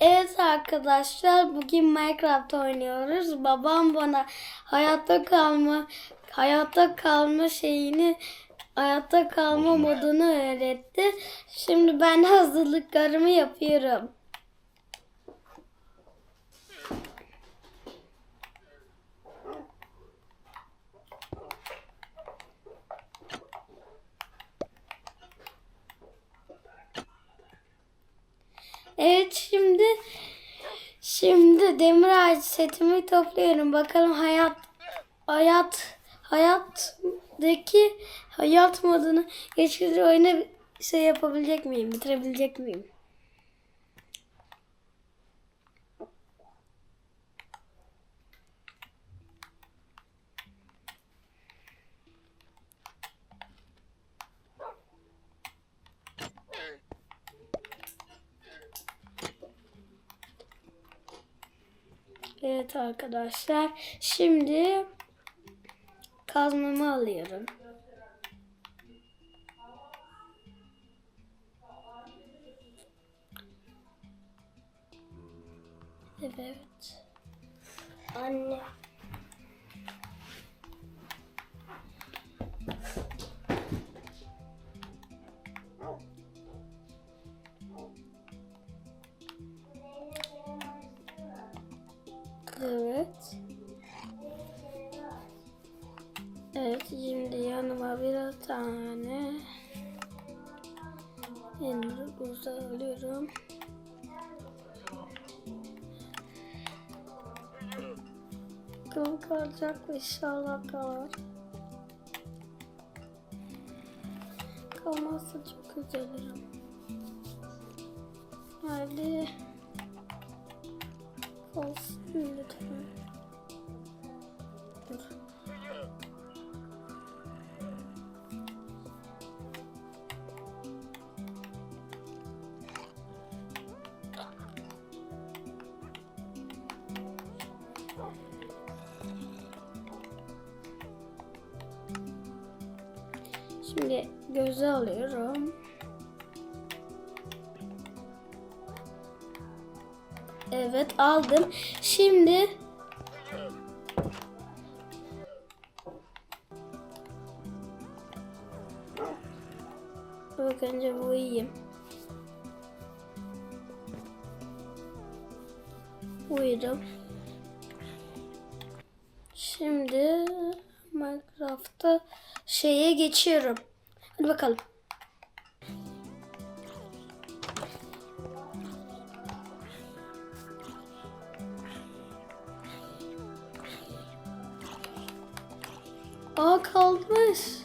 Evet arkadaşlar bugün Minecraft oynuyoruz. Babam bana hayatta kalma hayatta kalma şeyini hayatta kalma modunu öğretti. Şimdi ben hazırlıklarımı yapıyorum. Evet şimdi şimdi demir ağacı setimi topluyorum. Bakalım hayat hayat hayattaki hayat modunu geçici oyuna şey yapabilecek miyim? Bitirebilecek miyim? Evet arkadaşlar. Şimdi kazmamı alıyorum. Evet. Anne. Yanıma bir tane Ender buza alıyorum. Bakalım kalacak mı? İnşallah kalır. Kalmazsa çok üzülürüm. Hadi. Olsun lütfen. Şimdi göze alıyorum. Evet aldım. Şimdi Bak önce bu yiyeyim. Uyudum. Şimdi Minecraft'ta şeye geçiyorum. Hadi bakalım. Aa kalmış.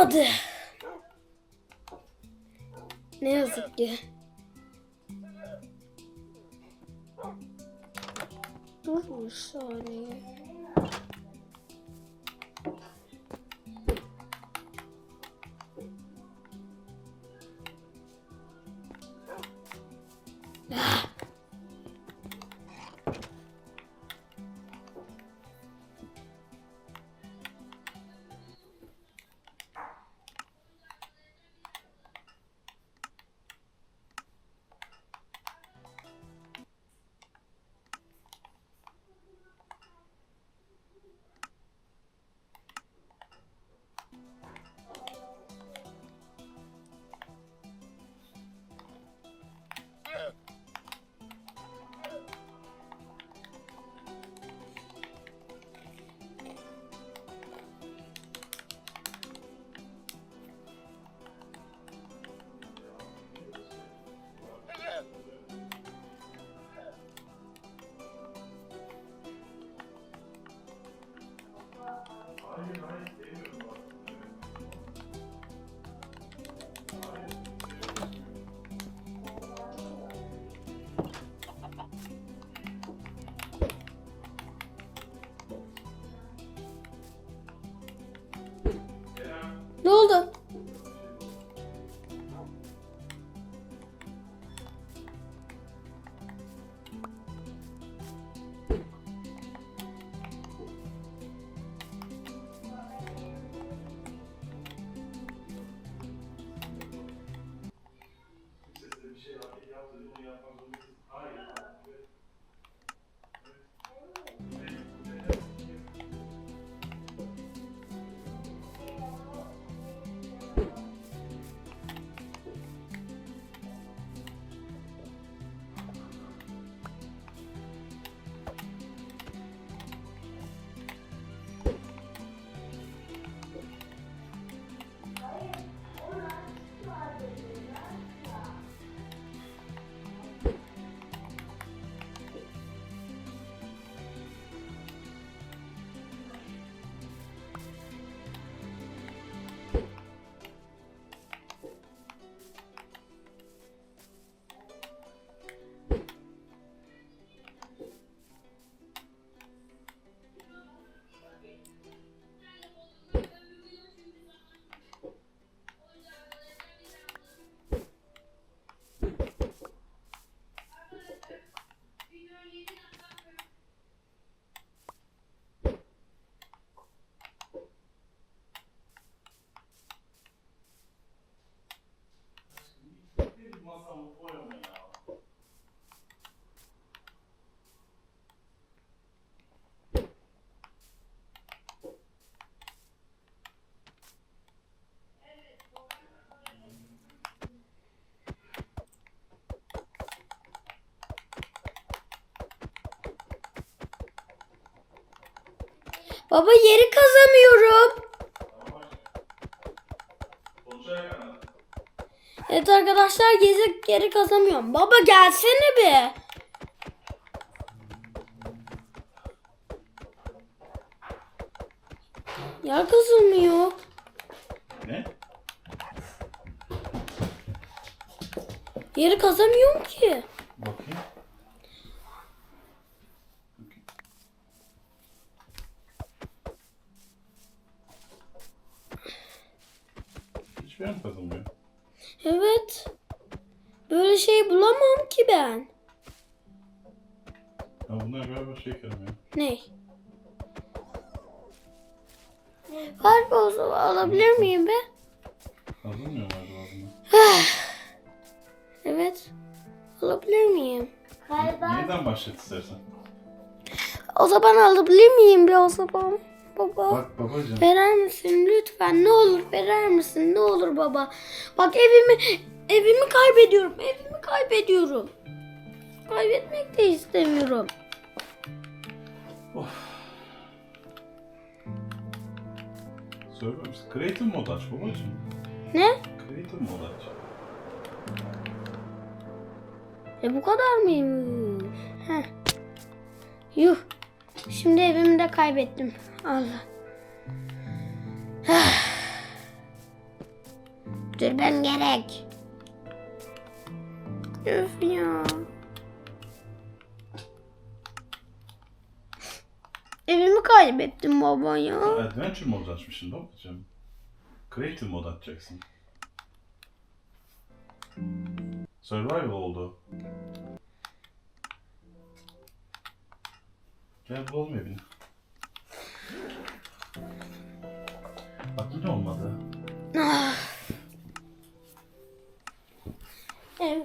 Olmadı. Ne yazık ki. Dur bir saniye. Ne oldu? Baba yeri kazamıyorum. Evet arkadaşlar gezi geri kazamıyorum. Baba gelsene be. Yer kazılmıyor. Ne? Yeri kazamıyorum ki. Ki ben. Ya bunlar galiba şey karamıyor. Ne? O zaman alabilir miyim be? Kazanmıyor galiba bunlar. Evet. Alabilir miyim? Yeniden başlat istersen. O zaman alabilir miyim bir o zaman? Baba. Bak babacığım. Verer misin lütfen? Ne olur verer misin? Ne olur baba. Bak evimi evimi kaybediyorum. Evimi kaybediyorum. Kaybetmek de istemiyorum. Server misin? Creative mod aç babacığım. Ne? Creative mod aç. E bu kadar mıymış? Heh. Yuh. Şimdi evimi de kaybettim. Allah. Dürbün gerek. Üf ya. Evimi kaybettim baba ya. Adventure mod açmışsın babacığım. Creative mod açacaksın. Survival oldu. Gel bulalım evini. Bak yine olmadı. Ah. Ev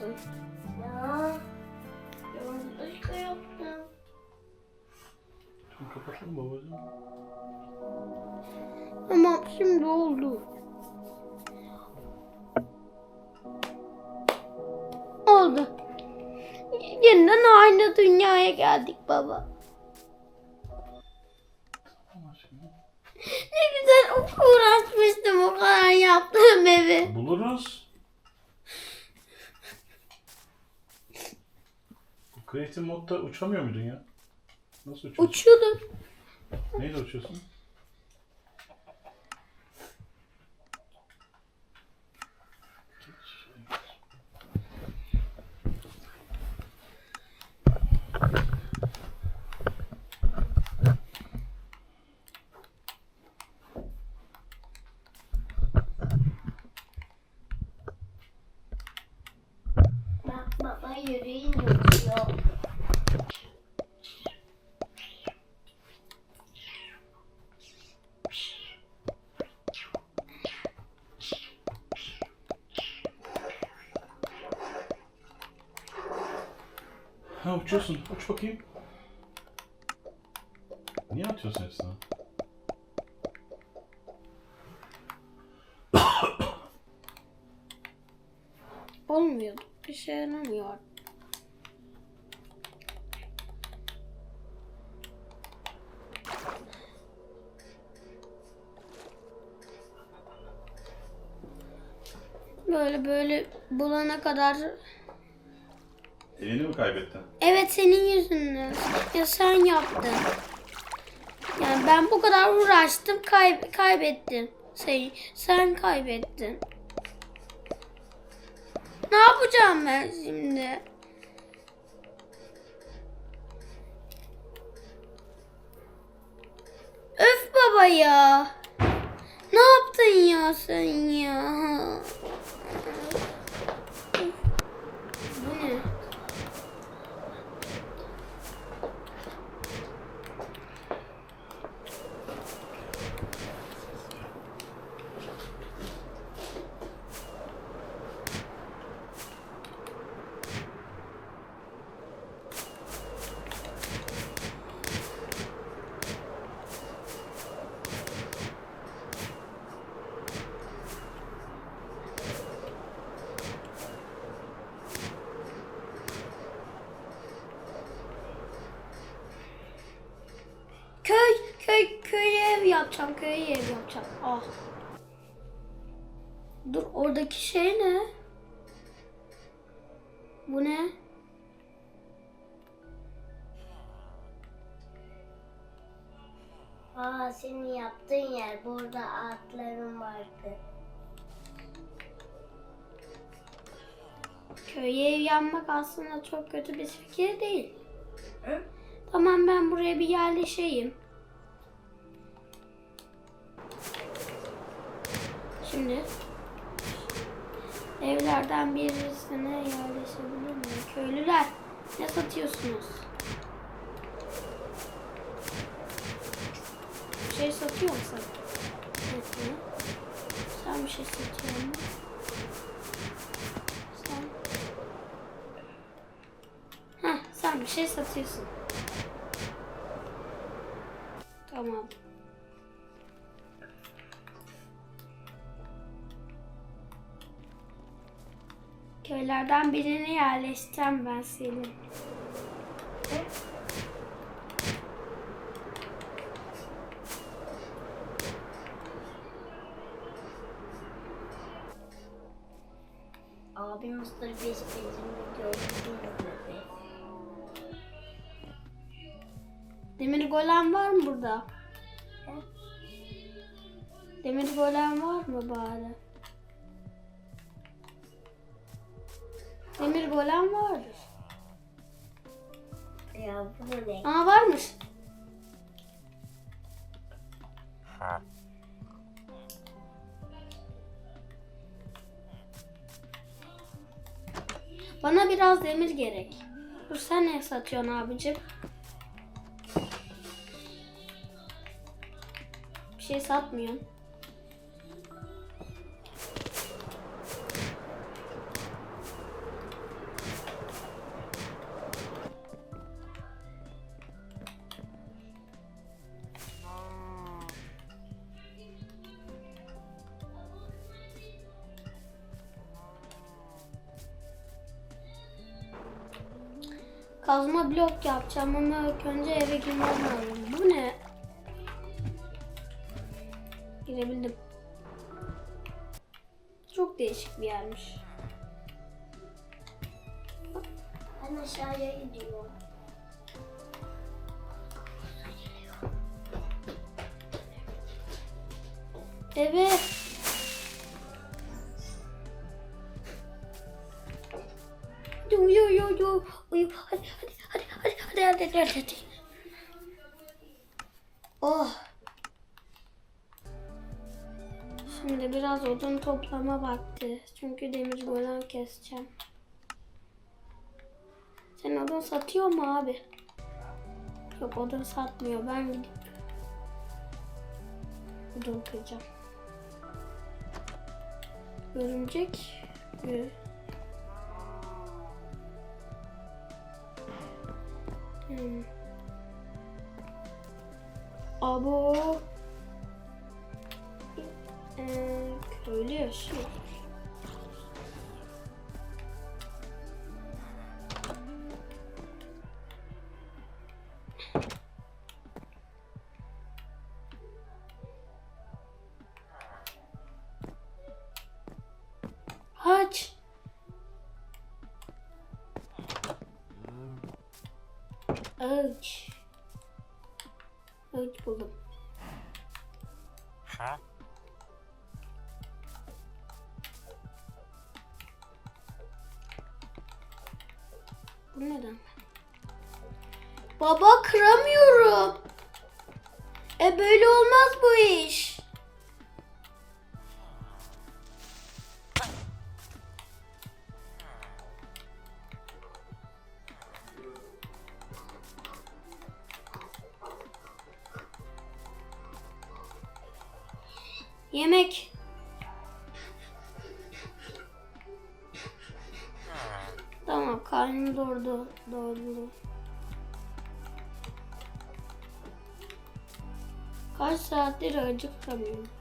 Sen yaptın. ya yanlışlıkla yaptım. Şimdi kapatalım babacığım. Tamam şimdi oldu. Oldu. Yeniden aynı dünyaya geldik baba. Ne güzel uğraşmıştım o kadar yaptığım evi. Buluruz. Creative modda uçamıyor muydun ya? Nasıl uçuyorsun? Uçuyordum. Neyle uçuyorsun? Ha uçuyorsun. Uç bakayım. Niye atıyorsun hepsini? Olmuyor. Bir şey yaramıyor. Böyle böyle bulana kadar Elini mi kaybettin? Evet senin yüzünden. Ya sen yaptın. Yani ben bu kadar uğraştım kay kaybettin. Sen, sen kaybettin. Ne yapacağım ben şimdi? Öf baba ya. Ne yaptın ya sen ya? Bu ne? Köy, köy, köye ev yapacağım, köye ev yapacağım. Ah. Dur oradaki şey ne? Bu ne? Aa senin yaptığın yer. Burada atlarım vardı. Köye ev yapmak aslında çok kötü bir fikir değil. Hı? Tamam ben buraya bir yerleşeyim. Şimdi evlerden birisine yerleşebilir miyim? Köylüler ne satıyorsunuz? Bir şey satıyor musun? Evet? Sen bir şey satıyor musun? Sen Heh, sen bir şey satıyorsun. Tamam. Köylerden birini yerleştireceğim ben seni. Abim Mısır beş bezini gördüm. Demir golem var mı burada? Demir golem var mı bari? Demir golem vardır. Ya bu ne? Aa varmış. Bana biraz demir gerek. Dur sen ne satıyorsun abicim? Bir şey satmıyorsun. Kazma blok yapacağım ama ilk önce eve girmem lazım. Bu ne? Yo yo yo. Uyu. Hadi hadi hadi hadi hadi hadi hadi hadi. Oh. Şimdi biraz odun toplama vakti. Çünkü demir golem keseceğim. Sen odun satıyor mu abi? Yok odun satmıyor. Ben gidip odun kıracağım. Örümcek. Ee, Hmm. Abo. Ee, köylü yaşıyor. Ağaç. Ağaç buldum. Bu neden? Baba kıramıyorum. E böyle olmaz bu iş. Yemek. Tamam karnım doydu. Doydu. Kaç saattir acıkmıyorum.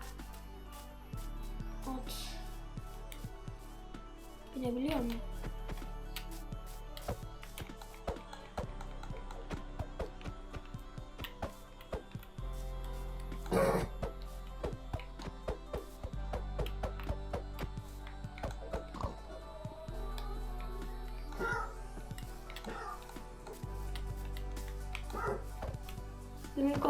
Günlük